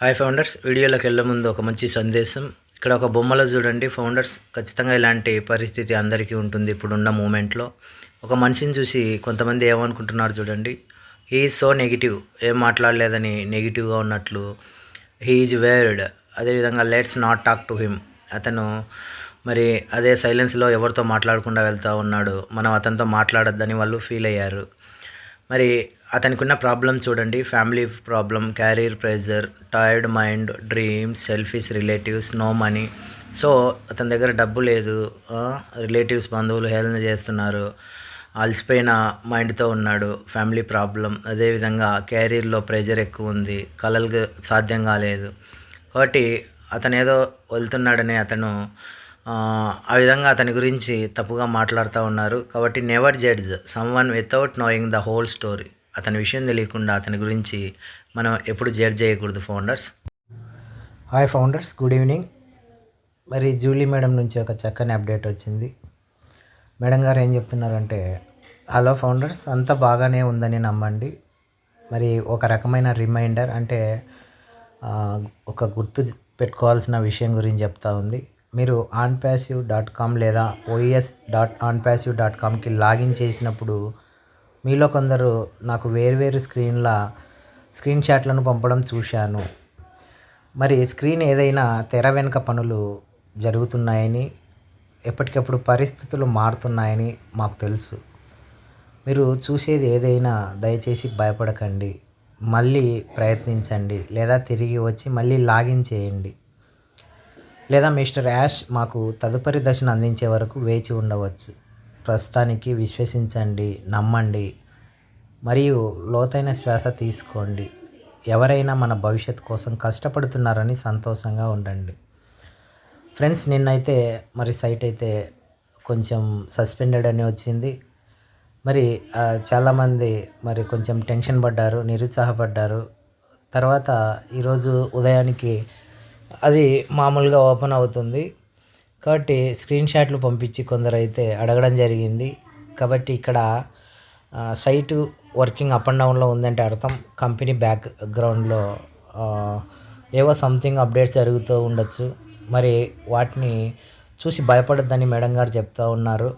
Hi founders వీడియోలోకి వెళ్ళే ముందు ఒక మంచి సందేశం. ఇక్కడ ఒక బొమ్మలో చూడండి ఫౌండర్స్ ఖచ్చితంగా ఇలాంటి పరిస్థితి అందరికీ ఉంటుంది ఇప్పుడున్న మూమెంట్లో. ఒక మనిషిని చూసి కొంతమంది ఏమనుకుంటున్నారు చూడండి హీ సో నెగిటివ్ ఏం మాట్లాడలేదని నెగిటివ్గా ఉన్నట్లు. హీ ఈజ్ వేర్డ్ అదేవిధంగా let's not talk to him అతను మరి అదే సైలెన్స్లో ఎవరితో మాట్లాడకుండా వెళ్తూ ఉన్నాడు. మనం అతనితో మాట్లాడొద్దని వాళ్ళు ఫీల్ అయ్యారు. మరి అతనికి ఉన్న ప్రాబ్లం చూడండి. Family problem career pressure tired mind dreams selfies relatives no money so అతని దగ్గర డబ్బు లేదు. రిలేటివ్స్ బంధువులు హేళన చేస్తున్నారు. అలసిపోయిన మైండ్తో ఉన్నాడు. ఫ్యామిలీ ప్రాబ్లం అదేవిధంగా క్యారియర్లో ప్రెజర్ ఎక్కువ ఉంది. కలలు సాధ్యం కాలేదు. కాబట్టి అతను ఏదో వెళ్తున్నాడని అతను ఆ, ఆ విధంగా అతని గురించి తప్పుగా మాట్లాడుతూ ఉన్నారు. కాబట్టి never judge someone without knowing the whole story అతని విషయం తెలియకుండా అతని గురించి మనం ఎప్పుడు జడ్జ్ చేయకూడదు founders. Hi founders good evening. మరి జూలీ మేడం నుంచి ఒక చక్కని అప్డేట్ వచ్చింది. మేడం గారు ఏం చెప్తున్నారంటే హలో ఫౌండర్స్ అంతా బాగానే ఉందని నమ్మండి. మరి ఒక రకమైన రిమైండర్ అంటే ఒక గుర్తు పెట్టుకోవాల్సిన విషయం గురించి చెప్తా ఉంది. మీరు ఆన్ ప్యాసివ్ డాట్ కామ్ లేదా OS dot on passive dot కామ్కి లాగిన్ చేసినప్పుడు మీలో కొందరు నాకు వేర్వేరు స్క్రీన్ల స్క్రీన్ షాట్లను పంపడం చూశాను. మరి స్క్రీన్ ఏదైనా తెర వెనుక పనులు జరుగుతున్నాయని ఎప్పటికప్పుడు పరిస్థితులు మారుతున్నాయని మాకు తెలుసు. మీరు చూసేది ఏదైనా దయచేసి భయపడకండి. మళ్ళీ ప్రయత్నించండి. లేదా తిరిగి వచ్చి మళ్ళీ లాగిన్ చేయండి. లేదా మిస్టర్ యాష్ మాకు తదుపరి దశను అందించే వరకు వేచి ఉండవచ్చు. ప్రస్తుతానికి విశ్వసించండి నమ్మండి మరియు లోతైన శ్వాస తీసుకోండి. ఎవరైనా మన భవిష్యత్ కోసం కష్టపడుతున్నారని సంతోషంగా ఉండండి. ఫ్రెండ్స్ నిన్నైతే మరి సైట్ అయితే కొంచెం సస్పెండెడ్ అని వచ్చింది. మరి చాలామంది మరి కొంచెం టెన్షన్ పడ్డారు నిరుత్సాహపడ్డారు. తర్వాత ఈరోజు ఉదయానికి అది మామూలుగా ఓపెన్ అవుతుంది. కాబట్టి స్క్రీన్ షాట్లు పంపించి కొందరు అయితే అడగడం జరిగింది. కాబట్టి ఇక్కడ సైటు వర్కింగ్ అప్ అండ్ డౌన్లో ఉందంటే అర్థం. కంపెనీ బ్యాక్ గ్రౌండ్లో ఏవో సంథింగ్ అప్డేట్స్ జరుగుతూ ఉండొచ్చు. మరి వాటిని చూసి భయపడొద్దని మేడం గారు చెప్తూ ఉన్నారు.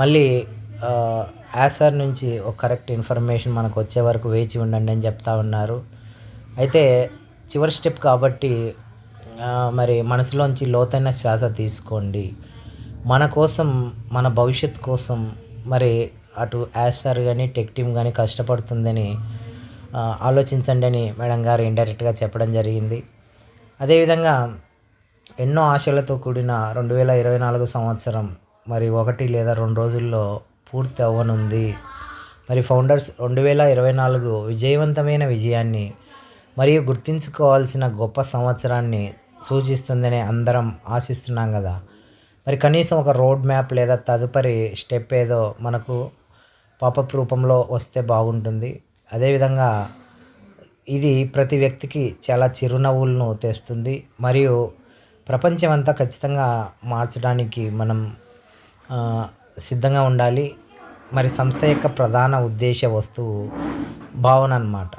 మళ్ళీ యాసర్ నుంచి ఒక కరెక్ట్ ఇన్ఫర్మేషన్ మనకు వచ్చే వరకు వేచి ఉండండి అని చెప్తా ఉన్నారు. అయితే చివరి స్టెప్ కాబట్టి మరి మనసులోంచి లోతైన శ్వాస తీసుకోండి. మన కోసం మన భవిష్యత్ కోసం మరి అటు యాస్టార్ కానీ టెక్ టీమ్ కానీ కష్టపడుతుందని ఆలోచించండి అని మేడం గారు ఇండైరెక్ట్గా చెప్పడం జరిగింది. అదేవిధంగా ఎన్నో ఆశలతో కూడిన రెండు వేల ఇరవై నాలుగు సంవత్సరం మరి ఒకటి లేదా రెండు రోజుల్లో పూర్తి అవ్వనుంది. మరి ఫౌండర్స్ రెండు వేల ఇరవై నాలుగు విజయవంతమైన విజయాన్ని మరియు గుర్తించుకోవాల్సిన గొప్ప సంవత్సరాన్ని సూచిస్తుందని అందరం ఆశిస్తున్నాం కదా. మరి కనీసం ఒక రోడ్ మ్యాప్ లేదా తదుపరి స్టెప్ ఏదో మనకు పాపప్ రూపంలో వస్తే బాగుంటుంది. అదేవిధంగా ఇది ప్రతి వ్యక్తికి చాలా చిరునవ్వులను తెస్తుంది. మరియు ప్రపంచమంతా ఖచ్చితంగా మార్చడానికి మనం సిద్ధంగా ఉండాలి. మరి సంస్థ యొక్క ప్రధాన ఉద్దేశ వస్తువు భావన అన్నమాట.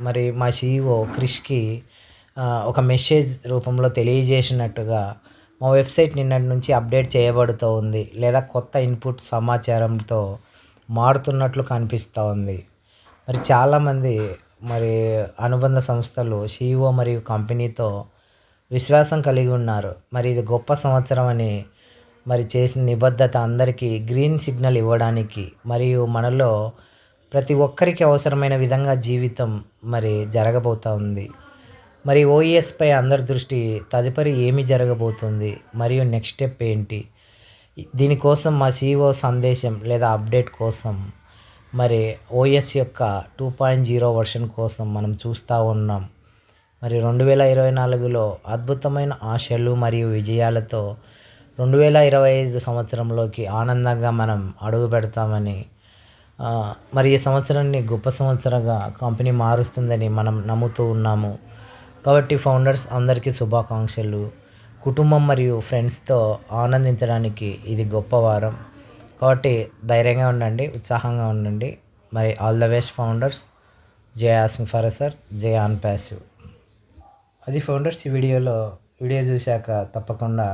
మరి మా సీఈఓ క్రిష్కి ఒక మెసేజ్ రూపంలో తెలియజేసినట్టుగా మా వెబ్సైట్ నిన్నటి నుంచి అప్డేట్ చేయబడుతూ ఉంది. లేదా కొత్త ఇన్పుట్ సమాచారంతో మారుతున్నట్లు కనిపిస్తూ ఉంది. మరి చాలామంది మరి అనుబంధ సంస్థలు సిఇఓ మరియు కంపెనీతో విశ్వాసం కలిగి ఉన్నారు. మరి ఇది గొప్ప సంవత్సరం అని మరి చేసిన నిబద్ధత అందరికీ గ్రీన్ సిగ్నల్ ఇవ్వడానికి మరియు మనలో ప్రతి ఒక్కరికి అవసరమైన విధంగా జీవితం మరి జరగబోతూ ఉంది. మరి ఓఈఎస్పై అందరి దృష్టి తదుపరి ఏమి జరగబోతుంది? మరియు నెక్స్ట్ స్టెప్ ఏంటి? దీనికోసం మా సీఓ సందేశం లేదా అప్డేట్ కోసం మరి ఓఎస్ యొక్క టూ పాయింట్ జీరో వర్షన్ కోసం మనం చూస్తూ ఉన్నాం. మరి రెండు వేల ఇరవై నాలుగులో అద్భుతమైన ఆశలు మరియు విజయాలతో రెండు వేల ఇరవై ఐదు సంవత్సరంలోకి ఆనందంగా మనం అడుగు పెడతామని మరి ఈ సంవత్సరాన్ని గొప్ప సంవత్సరంగా కంపెనీ మారుస్తుందని మనం నమ్ముతూ ఉన్నాము. కాబట్టి ఫౌండర్స్ అందరికీ శుభాకాంక్షలు. కుటుంబం మరియు ఫ్రెండ్స్తో ఆనందించడానికి ఇది గొప్ప వారం. కాబట్టి ధైర్యంగా ఉండండి ఉత్సాహంగా ఉండండి. మరి ఆల్ ద బెస్ట్ ఫౌండర్స్. జే ఆస్మి ఫరసర్ జే ఆన్ ప్యాసివ్. అది ఫౌండర్స్ ఈ వీడియోలో వీడియో చూశాక తప్పకుండా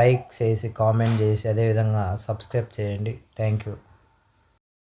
లైక్ చేసి కామెంట్ చేసి అదేవిధంగా సబ్స్క్రైబ్ చేయండి. Thank you.